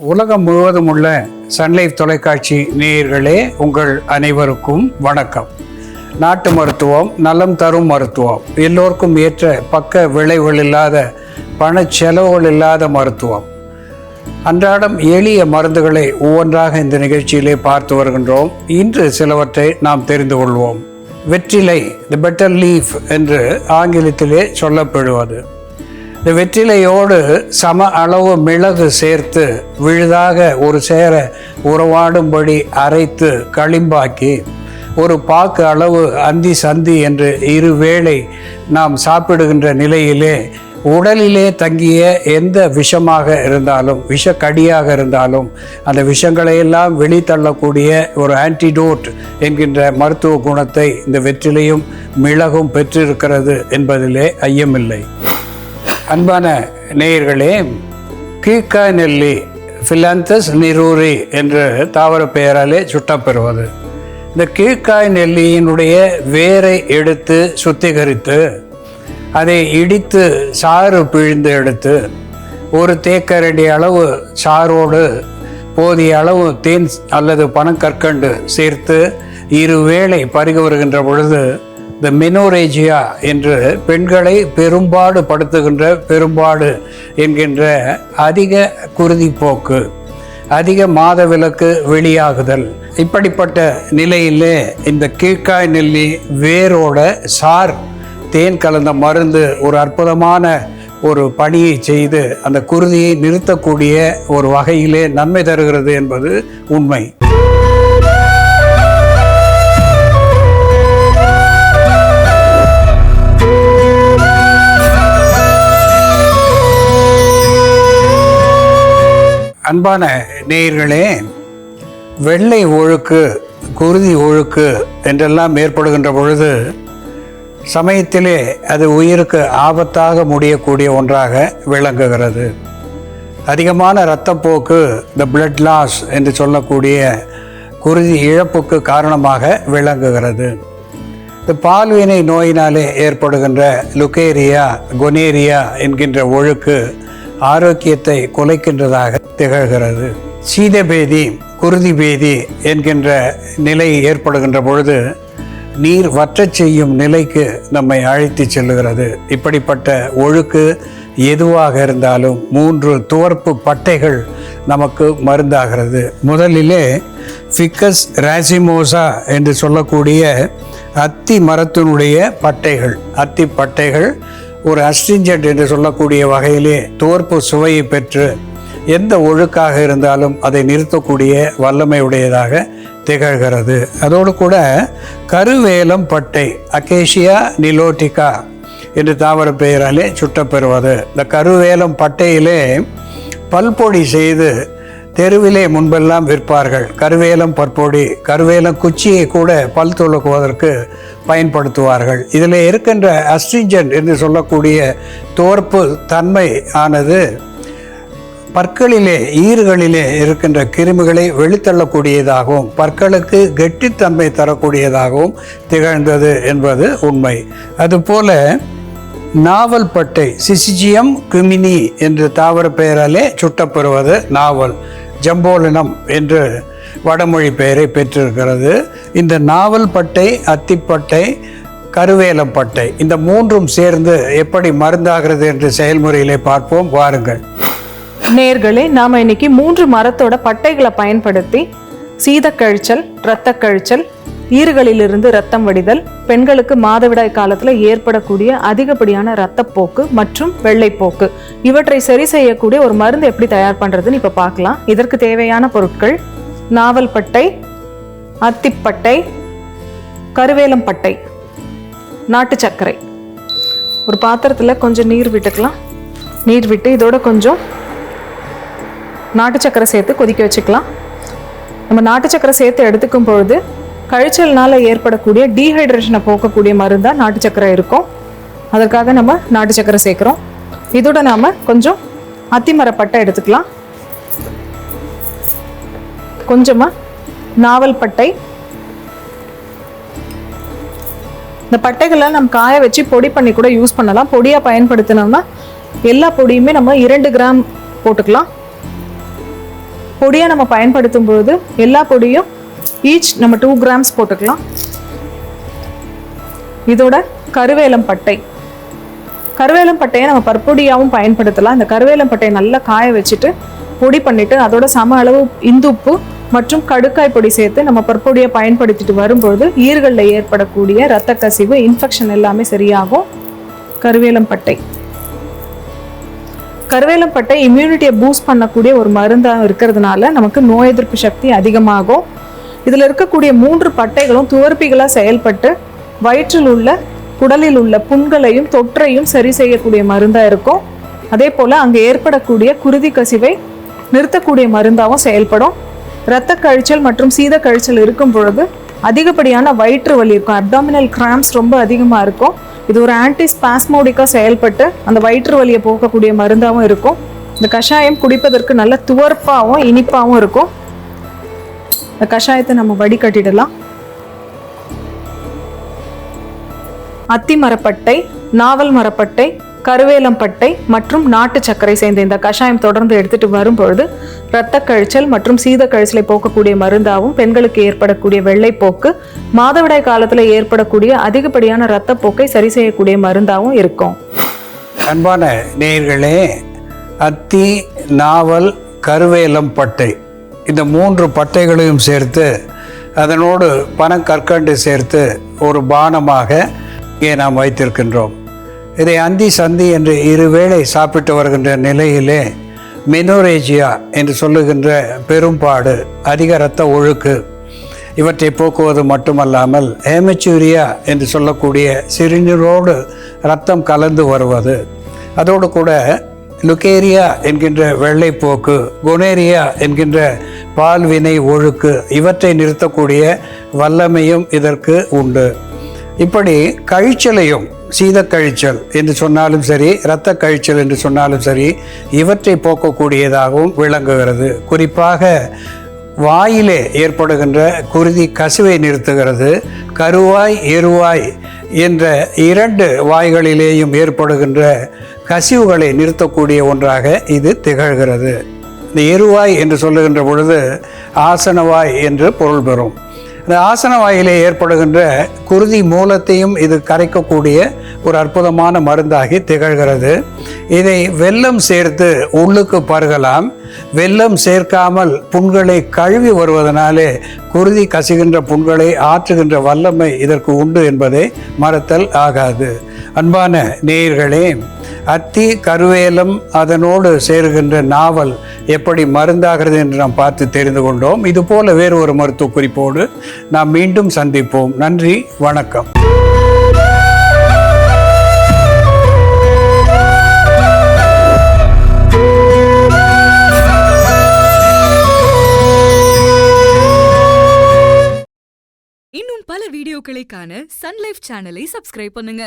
உலகம் முழுவதும் உள்ள சன்லைஃப் தொலைக்காட்சி நேயர்களே உங்கள் அனைவருக்கும் வணக்கம். நாட்டு மருத்துவம் நலம் தரும் மருத்துவம் எல்லோருக்கும் ஏற்ற பக்க விளைவுகள் இல்லாத பண செலவுகள் இல்லாத மருத்துவம். அன்றாடம் எளிய மருந்துகளை ஒவ்வொன்றாக இந்த நிகழ்ச்சியிலே பார்த்து வருகின்றோம். இன்று சிலவற்றை நாம் தெரிந்து கொள்வோம். வெற்றிலை தி பெட்டர் லீஃப் என்று ஆங்கிலத்திலே சொல்லப்படுவது. இந்த வெற்றிலையோடு சம அளவு மிளகு சேர்த்து விழுதாக ஒரு சேர உறவாடும்படி அரைத்து களிம்பாக்கி ஒரு பாக்கு அளவு அந்தி சந்தி என்று இருவேளை நாம் சாப்பிடுகின்ற நிலையிலே உடலிலே தங்கிய எந்த விஷமாக இருந்தாலும் விஷக்கடியாக இருந்தாலும் அந்த விஷங்களை எல்லாம் வெளித்தள்ளக்கூடிய ஒரு ஆன்டிடோட் என்கின்ற மருத்துவ குணத்தை இந்த வெற்றிலையும் மிளகும் பெற்றிருக்கிறது என்பதிலே ஐயமில்லை. அன்பான நேயர்களே கீக்கா நெல்லி ஃபிலாந்தஸ் நிரூரி என்ற தாவர பெயராலே சுட்டப்பெறுவது இந்த கீழ்காய் நெல்லியினுடைய வேரை எடுத்து சுத்திகரித்து அதை இடித்து சாறு பிழிந்து எடுத்து ஒரு தேக்கரடி அளவு சாரோடு போதிய அளவு தேன் அல்லது பனக்கற்கண்டு சேர்த்து இருவேளை பருகி வருகின்ற பொழுது இந்த மெனோரேஜியா என்று பெண்களை பெரும்பாடு படுத்துகின்ற பெரும்பாடு என்கின்ற அதிக குருதிப்போக்கு அதிக மாதவிலக்கு வெளியாகுதல். இப்படிப்பட்ட நிலையிலே இந்த கீழ்காய் நெல்லி வேரோட சார் தேன் கலந்த மருந்து ஒரு அற்புதமான ஒரு பணியை செய்து அந்த குருதியை நிறுத்தக்கூடிய ஒரு வகையிலே நன்மை தருகிறது என்பது உண்மை. அன்பான நேயர்களே வெள்ளை ஒழுக்கு குருதி ஒழுக்கு என்றெல்லாம் ஏற்படுகின்ற பொழுது சமயத்திலே அது உயிருக்கு ஆபத்தாக முடியக்கூடிய ஒன்றாக விளங்குகிறது. அதிகமான இரத்தப்போக்கு இந்த பிளட் லாஸ் என்று சொல்லக்கூடிய குருதி இழப்புக்கு காரணமாக விளங்குகிறது. இந்த பால்வினை நோயினாலே ஏற்படுகின்ற லுக்கேரியா கொனேரியா என்கின்ற ஒழுக்கு ஆரோக்கியத்தை குலைக்கின்றதாக திகழ்கிறது. சீதபேதி குருதி பேதி என்கின்ற நிலை ஏற்படுகின்ற பொழுது நீர் வற்றச் செய்யும் நிலைக்கு நம்மை அழைத்து செல்லுகிறது. இப்படிப்பட்ட ஒழுக்கு எதுவாக இருந்தாலும் மூன்று துவர்ப்பு பட்டைகள் நமக்கு மருந்தாகிறது. முதலிலே ஃபிக்கஸ் ராசிமோசா என்று சொல்லக்கூடிய அத்தி மரத்தினுடைய பட்டைகள். அத்தி பட்டைகள் ஒரு அஸ்டிஞ்சன்ட் என்று சொல்லக்கூடிய வகையிலே தோற்பு சுவையை பெற்று எந்த ஒழுக்காக இருந்தாலும் அதை நிறுத்தக்கூடிய வல்லமை உடையதாக திகழ்கிறது. அதோடு கூட கருவேலம் பட்டை அகேஷியா நிலோட்டிகா என்று தாவர பெயராலே சுட்டப்பெறுவது. இந்த கருவேலம் பட்டையிலே பல்பொடி செய்து தெருவிலே முன்பெல்லாம் விற்பார்கள். கருவேலம் பற்பொடி கருவேலம் குச்சியை கூட பல் துலக்குவதற்கு பயன்படுத்துவார்கள். இதில் இருக்கின்ற அஸ்ட்ரிஞ்சன்ட் என்று சொல்லக்கூடிய தோற்பு தன்மை ஆனது பற்களிலே ஈறுகளிலே இருக்கின்ற கிருமிகளை வெளித்தள்ளக்கூடியதாகவும் பற்களுக்கு கெட்டித்தன்மை தரக்கூடியதாகவும் திகழ்ந்தது என்பது உண்மை. அதுபோல நாவல் பட்டை சிசிஜியம் கிமினி என்ற தாவர பெயராலே சுட்டப்பெறுவது நாவல். ஜம்போலினம் என்று வடமொழி பெயரை பெற்றிருக்கிறது. இந்த நாவல் பட்டை அத்திப்பட்டை கருவேலப்பட்டை இந்த மூன்றும் சேர்ந்து எப்படி மருந்தாகிறது என்ற செயல்முறையிலே பார்ப்போம். வாருங்கள். நேர்களே நாம் இன்னைக்கு மூன்று மரத்தோட பட்டைகளை பயன்படுத்தி சீதக்கழிச்சல் இரத்த கழிச்சல் ஈறுகளிலிருந்து ரத்தம் வடிதல் பெண்களுக்கு மாதவிடாய் காலத்தில் ஏற்படக்கூடிய அதிகப்படியான ரத்தப்போக்கு மற்றும் வெள்ளைப்போக்கு. இவற்றை சரி செய்யக்கூடிய ஒரு மருந்து எப்படி தயார் பண்ணுறதுன்னு இப்போ பார்க்கலாம் இதற்கு தேவையான பொருட்கள் நாவல் பட்டை அத்திப்பட்டை கருவேலம் பட்டை நாட்டு சர்க்கரை. ஒரு பாத்திரத்தில் கொஞ்சம் நீர் விட்டுக்கலாம். நீர் விட்டு இதோட கொஞ்சம் நாட்டு சக்கரை சேர்த்து கொதிக்க வச்சுக்கலாம். நம்ம நாட்டு சக்கரை சேர்த்து எடுத்துக்கும் பொழுது கழிச்சல்னால் ஏற்படக்கூடிய டீஹைட்ரேஷனை போக்கக்கூடிய மருந்தாக நாட்டு சக்கரை இருக்கும். அதற்காக நம்ம நாட்டு சக்கரை சேர்க்குறோம். இதோட நாம் கொஞ்சம் அத்திமரப்பட்டை எடுத்துக்கலாம். கொஞ்சமாக நாவல் பட்டை. இந்த பட்டைகளை நம்ம காய வச்சு பொடி பண்ணி கூட யூஸ் பண்ணலாம். பொடியாக பயன்படுத்தினோம்னா எல்லா பொடியுமே நம்ம இரண்டு கிராம் போட்டுக்கலாம். பொடியை நம்ம பயன்படுத்தும் பொழுது எல்லா பொடியும் ஈச் நம்ம டூ கிராம்ஸ் போட்டுக்கலாம். இதோட கருவேலம் பட்டை. கருவேலம் பட்டையை நம்ம பற்பொடியாகவும் பயன்படுத்தலாம். இந்த கருவேலம் பட்டையை நல்லா காய வச்சுட்டு பொடி பண்ணிட்டு அதோட சம அளவு இந்துப்பு மற்றும் கடுக்காய் பொடி சேர்த்து நம்ம பற்பொடியை பயன்படுத்திட்டு வரும்பொழுது ஈர்களில் ஏற்படக்கூடிய இரத்த கசிவு இன்ஃபெக்ஷன் எல்லாமே சரியாகும். கருவேலம் பட்டை. கருவேலம் பட்டை இம்யூனிட்டியை பூஸ்ட் பண்ணக்கூடிய ஒரு மருந்தாக இருக்கிறதுனால நமக்கு நோய் எதிர்ப்பு சக்தி அதிகமாகும். இதில் இருக்கக்கூடிய மூன்று பட்டைகளும் துவர்ப்பிகளாக செயல்பட்டு வயிற்றில் உள்ள குடலில் உள்ள புண்களையும் தொற்றையும் சரி செய்யக்கூடிய மருந்தாக இருக்கும். அதே போல் அங்கே ஏற்படக்கூடிய குருதி கசிவை நிறுத்தக்கூடிய மருந்தாகவும் செயல்படும். இரத்த கழிச்சல் மற்றும் சீத கழிச்சல் இருக்கும் பொழுது அதிகப்படியான வயிற்று வலி இருக்கும். அப்டாமினல் கிராம்ஸ் ரொம்ப அதிகமாக இருக்கும். இது ஒரு ஆன்டி ஸ்பாஸ்மோடிக்காக செயல்பட்டு அந்த வயிற்று வலியை போக்கக்கூடிய மருந்தாகவும் இருக்கும். இந்த கஷாயம் குடிப்பதற்கு நல்ல துவர்ப்பாகவும் இனிப்பாகவும் இருக்கும். இந்த கஷாயத்தை நம்ம வடிகட்டிடலாம். அத்தி மரப்பட்டை நாவல் மரப்பட்டை கருவேலம்பட்டை மற்றும் நாட்டு சர்க்கரை சேர்ந்த இந்த கஷாயம் தொடர்ந்து எடுத்துட்டு வரும்பொழுது இரத்த கழிச்சல் மற்றும் சீத கழிச்சலை போக்கக்கூடிய மருந்தாகவும் பெண்களுக்கு ஏற்படக்கூடிய வெள்ளைப்போக்கு மாதவிடாய் காலத்தில் ஏற்படக்கூடிய அதிகப்படியான இரத்தப்போக்கை சரி செய்யக்கூடிய மருந்தாகவும் இருக்கும். அன்பான நேயர்களே அத்தி நாவல் கருவேலம்பட்டை இந்த மூன்று பட்டைகளையும் சேர்த்து அதனோடு பனக்கற்கண்டு சேர்த்து ஒரு பானமாக இங்கே நாம் வைத்திருக்கின்றோம். இதை அந்தி சந்தி என்று இருவேளை சாப்பிட்டு வருகின்ற நிலையிலே மெனோரேஜியா என்று சொல்லுகின்ற பெரும்பாடு அதிக இரத்த ஒழுக்கு இவற்றை போக்குவது மட்டுமல்லாமல் ஹேமச்சூரியா என்று சொல்லக்கூடிய சிறுநீரோடு ரத்தம் கலந்து வருவது அதோடு கூட லுகேரியா என்கின்ற வெள்ளைப்போக்கு குனேரியா என்கின்ற பால்வினை ஒழுக்கு. இவற்றை நிறுத்தக்கூடிய வல்லமையும் இதற்கு உண்டு. இப்படி கழிச்சலையும் சீத கழிச்சல் என்று சொன்னாலும் சரி இரத்த கழிச்சல் என்று சொன்னாலும் சரி இவற்றை போக்கக்கூடியதாகவும் விளங்குகிறது. குறிப்பாக வாயிலே ஏற்படுகின்ற குருதி கசிவை நிறுத்துகிறது. கருவாய் எருவாய் என்ற இரண்டு வாய்களிலேயும் ஏற்படுகின்ற கசிவுகளை நிறுத்தக்கூடிய ஒன்றாக இது திகழ்கிறது. இந்த எருவாய் என்று சொல்லுகின்ற பொழுது ஆசனவாய் என்று பொருள் பெறும். இந்த ஆசன வாயிலே ஏற்படுகின்ற குருதி மூலத்தையும் இது கரைக்கக்கூடிய ஒரு அற்புதமான மருந்தாகி திகழ்கிறது. இதை வெல்லம் சேர்த்து உள்ளுக்கு பருகலாம். வெல்லம் சேர்க்காமல் புண்களை கழுவி வருவதனாலே குருதி கசிகின்ற புண்களை ஆற்றுகின்ற வல்லமை இதற்கு உண்டு என்பதை மறத்தல் ஆகாது. அன்பான நேயர்களே அத்தி கருவேலம் அதனோடு சேருகின்ற நாவல் எப்படி மருந்தாகிறது என்று நாம் பார்த்து தெரிந்து கொண்டோம். இதுபோல வேறு ஒரு மருத்துவ குறிப்போடு நாம் மீண்டும் சந்திப்போம். நன்றி வணக்கம். இன்னும் பல வீடியோக்களை காண சன்லைஃப் சேனலை சப்ஸ்கிரைப் பண்ணுங்க.